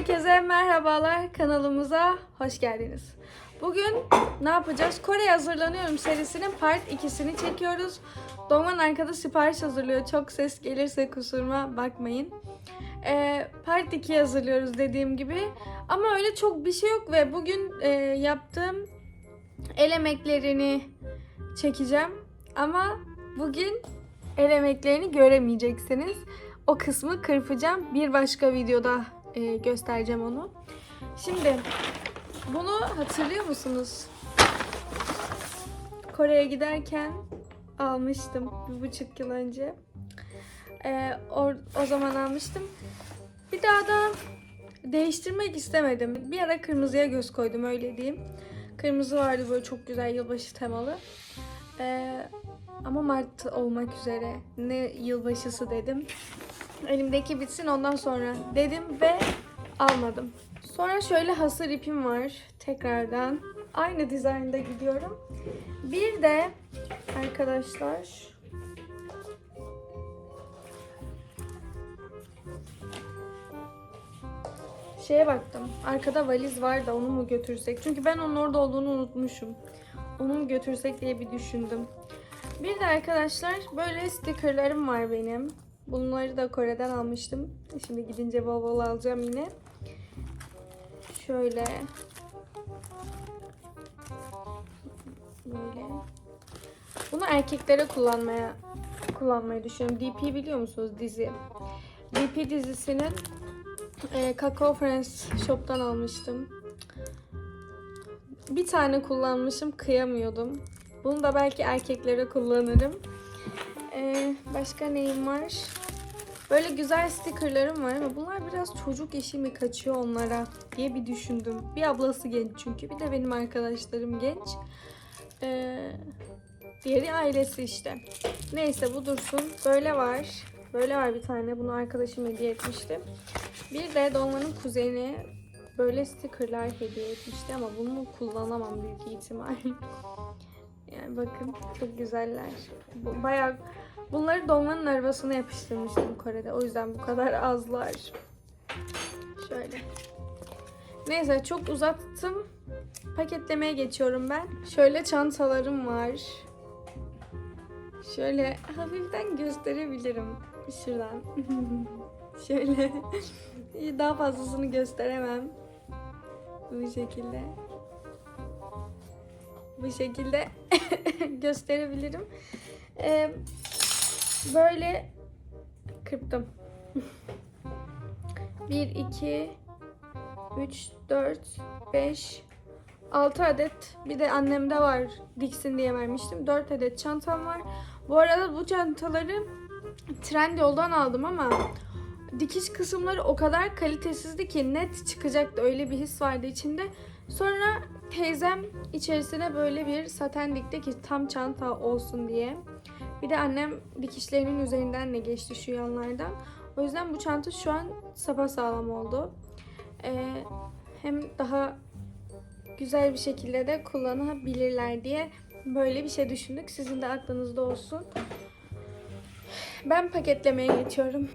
Herkese merhabalar kanalımıza hoş geldiniz. Bugün ne yapacağız? Kore'ye hazırlanıyorum serisinin part 2'sini çekiyoruz. Doğan arkada sipariş hazırlıyor. Çok ses gelirse kusuruma bakmayın. Ee, part 2 hazırlıyoruz dediğim gibi. Ama öyle çok bir şey yok ve bugün e, yaptığım el emeklerini çekeceğim. Ama bugün el emeklerini göremeyeceksiniz. O kısmı kırpacağım. Bir başka videoda e, göstereceğim onu. Şimdi bunu hatırlıyor musunuz? Kore'ye giderken almıştım bir buçuk yıl önce. E, o, o zaman almıştım. Bir daha da değiştirmek istemedim. Bir ara kırmızıya göz koydum öyle diyeyim. Kırmızı vardı böyle çok güzel yılbaşı temalı. Ee, ama Mart olmak üzere. Ne yılbaşısı dedim. Elimdeki bitsin ondan sonra dedim ve almadım. Sonra şöyle hasır ipim var tekrardan. Aynı dizaynda gidiyorum. Bir de arkadaşlar şeye baktım. Arkada valiz var da onu mu götürsek? Çünkü ben onun orada olduğunu unutmuşum. Onu mu götürsek diye bir düşündüm. Bir de arkadaşlar böyle stickerlarım var benim. Bunları da Kore'den almıştım. Şimdi gidince bol bol alacağım yine. Şöyle. Böyle. Bunu erkeklere kullanmaya kullanmayı düşünüyorum. DP biliyor musunuz dizi? DP dizisinin e, Kakao Friends Shop'tan almıştım. Bir tane kullanmışım, kıyamıyordum. Bunu da belki erkeklere kullanırım. Ee, başka neyim var? Böyle güzel stickerlarım var ama bunlar biraz çocuk işi mi kaçıyor onlara diye bir düşündüm. Bir ablası genç çünkü. Bir de benim arkadaşlarım genç. Ee, diğeri ailesi işte. Neyse bu dursun. Böyle var. Böyle var bir tane. Bunu arkadaşım hediye etmişti. Bir de Dolma'nın kuzeni böyle stickerlar hediye etmişti ama bunu kullanamam büyük ihtimal. Yani bakın çok güzeller. Bayağı bunları Dolma'nın arabasına yapıştırmıştım Kore'de. O yüzden bu kadar azlar. Şöyle. Neyse çok uzattım. Paketlemeye geçiyorum ben. Şöyle çantalarım var. Şöyle hafiften gösterebilirim. Şuradan. Şöyle. Daha fazlasını gösteremem. Bu şekilde bu şekilde gösterebilirim. Ee, böyle kırptım. 1, 2, 3, 4, 5, 6 adet. Bir de annemde var diksin diye vermiştim. 4 adet çantam var. Bu arada bu çantaları Trendyol'dan aldım ama dikiş kısımları o kadar kalitesizdi ki net çıkacaktı. Öyle bir his vardı içinde. Sonra teyzem içerisine böyle bir saten dikti ki tam çanta olsun diye. Bir de annem dikişlerinin üzerinden de geçti şu yanlardan. O yüzden bu çanta şu an sağlam oldu. Ee, hem daha güzel bir şekilde de kullanabilirler diye böyle bir şey düşündük. Sizin de aklınızda olsun. Ben paketlemeye geçiyorum.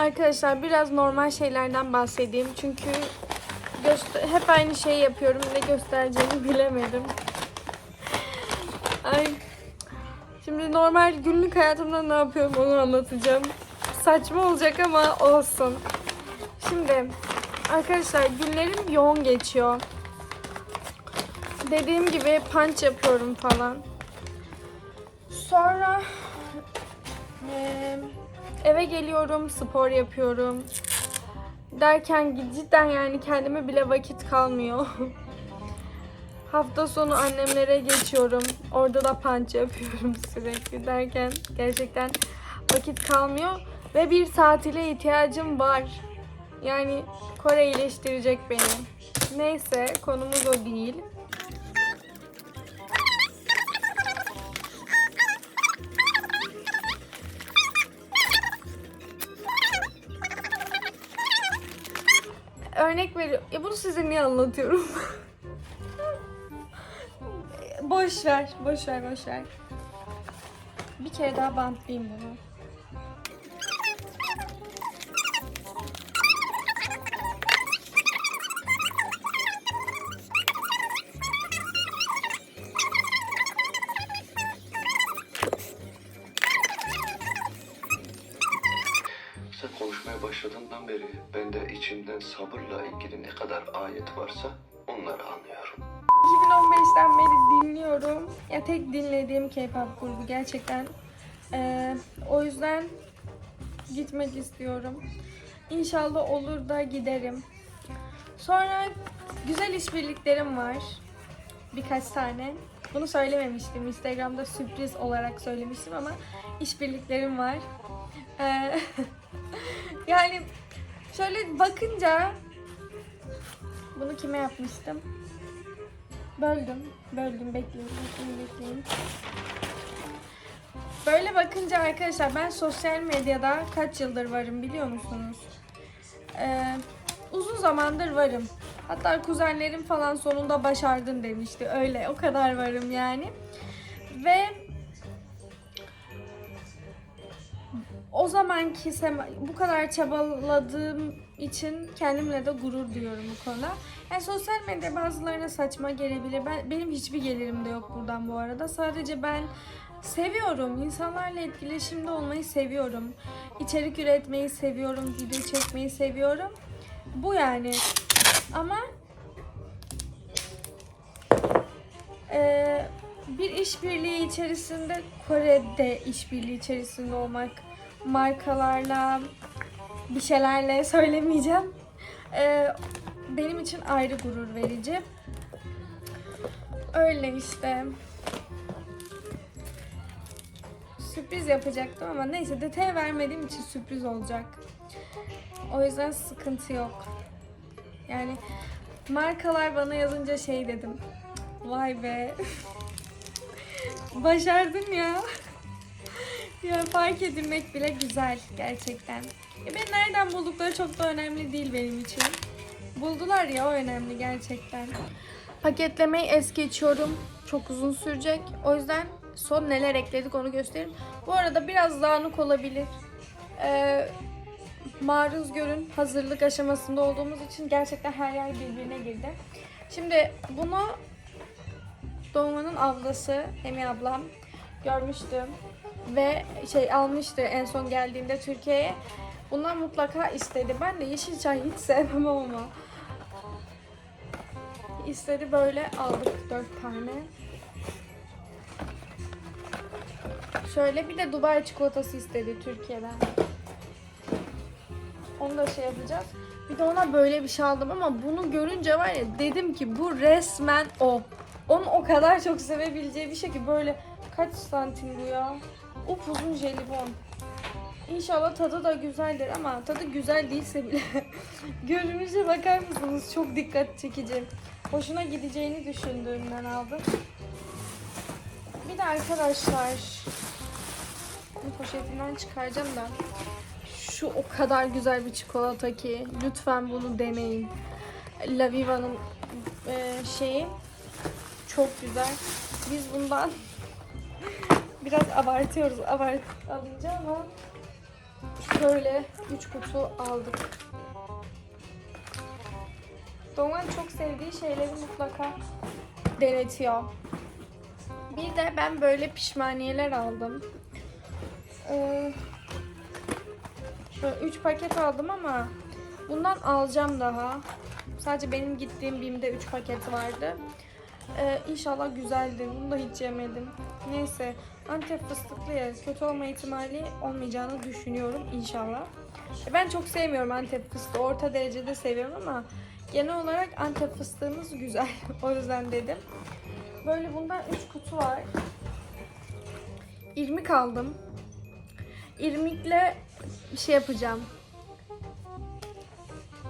Arkadaşlar biraz normal şeylerden bahsedeyim. Çünkü hep aynı şeyi yapıyorum. Ne göstereceğimi bilemedim. Ay. Şimdi normal günlük hayatımda ne yapıyorum onu anlatacağım. Saçma olacak ama olsun. Şimdi arkadaşlar günlerim yoğun geçiyor. Dediğim gibi punch yapıyorum falan. Sonra eee, eve geliyorum, spor yapıyorum. Derken cidden yani kendime bile vakit kalmıyor. Hafta sonu annemlere geçiyorum. Orada da punch yapıyorum sürekli derken gerçekten vakit kalmıyor. Ve bir tatile ihtiyacım var. Yani Kore iyileştirecek beni. Neyse konumuz o değil. Örnek veriyorum. Ya bunu size niye anlatıyorum? boş ver, boş ver, boş ver. Bir kere daha bantlayayım bunu. Ben de içimden sabırla ilgili ne kadar ayet varsa onları anlıyorum. 2015'ten beri dinliyorum. Ya tek dinlediğim K-pop grubu gerçekten. Ee, o yüzden gitmek istiyorum. İnşallah olur da giderim. Sonra güzel işbirliklerim var. Birkaç tane. Bunu söylememiştim. Instagram'da sürpriz olarak söylemiştim ama işbirliklerim var. Ee, yani şöyle bakınca bunu kime yapmıştım? Böldüm. Böldüm. Bekleyin. Bekleyin. Bekleyin. Böyle bakınca arkadaşlar ben sosyal medyada kaç yıldır varım biliyor musunuz? Ee, uzun zamandır varım. Hatta kuzenlerim falan sonunda başardın demişti. Öyle o kadar varım yani. Ve o zamanki bu kadar çabaladığım için kendimle de gurur duyuyorum bu konuda. Yani sosyal medya bazılarına saçma gelebilir. Ben, benim hiçbir gelirim de yok buradan bu arada. Sadece ben seviyorum. İnsanlarla etkileşimde olmayı seviyorum. İçerik üretmeyi seviyorum. Video çekmeyi seviyorum. Bu yani. Ama eee, bir işbirliği içerisinde Kore'de işbirliği içerisinde olmak markalarla bir şeylerle söylemeyeceğim. Eee, benim için ayrı gurur verici. Öyle işte. Sürpriz yapacaktım ama neyse detay vermediğim için sürpriz olacak. O yüzden sıkıntı yok. Yani markalar bana yazınca şey dedim. Vay be. Başardın ya. Ya fark edilmek bile güzel gerçekten. Ya beni nereden buldukları çok da önemli değil benim için. Buldular ya o önemli gerçekten. Paketlemeyi es geçiyorum. Çok uzun sürecek. O yüzden son neler ekledik onu göstereyim. Bu arada biraz dağınık olabilir. Ee, maruz görün hazırlık aşamasında olduğumuz için gerçekten her yer birbirine girdi. Şimdi bunu Doğum'un ablası Emi ablam görmüştüm ve şey almıştı en son geldiğimde Türkiye'ye. Bundan mutlaka istedi. Ben de yeşil çay hiç sevmem ama istedi böyle aldık dört tane. Şöyle bir de Dubai çikolatası istedi Türkiye'den. Onu da şey yapacağız. Bir de ona böyle bir şey aldım ama bunu görünce var ya dedim ki bu resmen o. Onun o kadar çok sevebileceği bir şey ki böyle kaç santim bu ya? Upuzun jelibon. İnşallah tadı da güzeldir ama tadı güzel değilse bile görünüşe bakar mısınız? Çok dikkat çekici. Hoşuna gideceğini düşündüğümden aldım. Bir de arkadaşlar bunu poşetinden çıkaracağım da şu o kadar güzel bir çikolata ki lütfen bunu deneyin. La Viva'nın e, şeyi çok güzel. Biz bundan biraz abartıyoruz abart alınca ama Şöyle 3 kutu aldık. Doğan çok sevdiği şeyleri mutlaka denetiyor. Bir de ben böyle pişmaniyeler aldım. Ee, şöyle 3 paket aldım ama bundan alacağım daha. Sadece benim gittiğim BİM'de 3 paket vardı. Ee, inşallah güzeldir. Bunu da hiç yemedim. Neyse. Antep fıstıklı ya. Kötü olma ihtimali olmayacağını düşünüyorum inşallah. E, Ben çok sevmiyorum Antep fıstığı. Orta derecede seviyorum ama genel olarak Antep fıstığımız güzel. o yüzden dedim. Böyle bundan 3 kutu var. İrmik aldım. İrmikle bir şey yapacağım.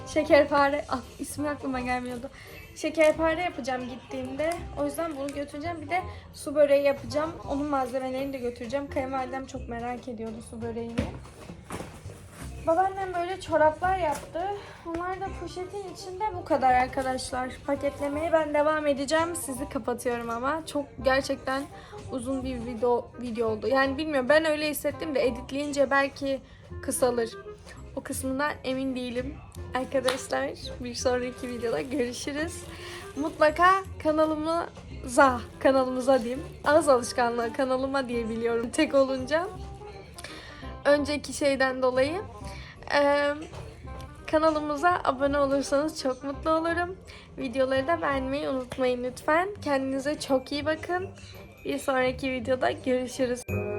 Şekerpare, ah, ismi aklıma gelmiyordu. Şekerpare yapacağım gittiğimde. O yüzden bunu götüreceğim. Bir de su böreği yapacağım. Onun malzemelerini de götüreceğim. Kayınvalidem çok merak ediyordu su böreğini. Babaannem böyle çoraplar yaptı. Onlar da poşetin içinde bu kadar arkadaşlar. Paketlemeye ben devam edeceğim. Sizi kapatıyorum ama. Çok gerçekten uzun bir video, video oldu. Yani bilmiyorum ben öyle hissettim de editleyince belki kısalır. O kısmından emin değilim. Arkadaşlar bir sonraki videoda görüşürüz. Mutlaka kanalımıza, kanalımıza diyeyim. Ağız alışkanlığı kanalıma diye biliyorum tek olunca. Önceki şeyden dolayı. Eee, kanalımıza abone olursanız çok mutlu olurum. Videoları da beğenmeyi unutmayın lütfen. Kendinize çok iyi bakın. Bir sonraki videoda görüşürüz.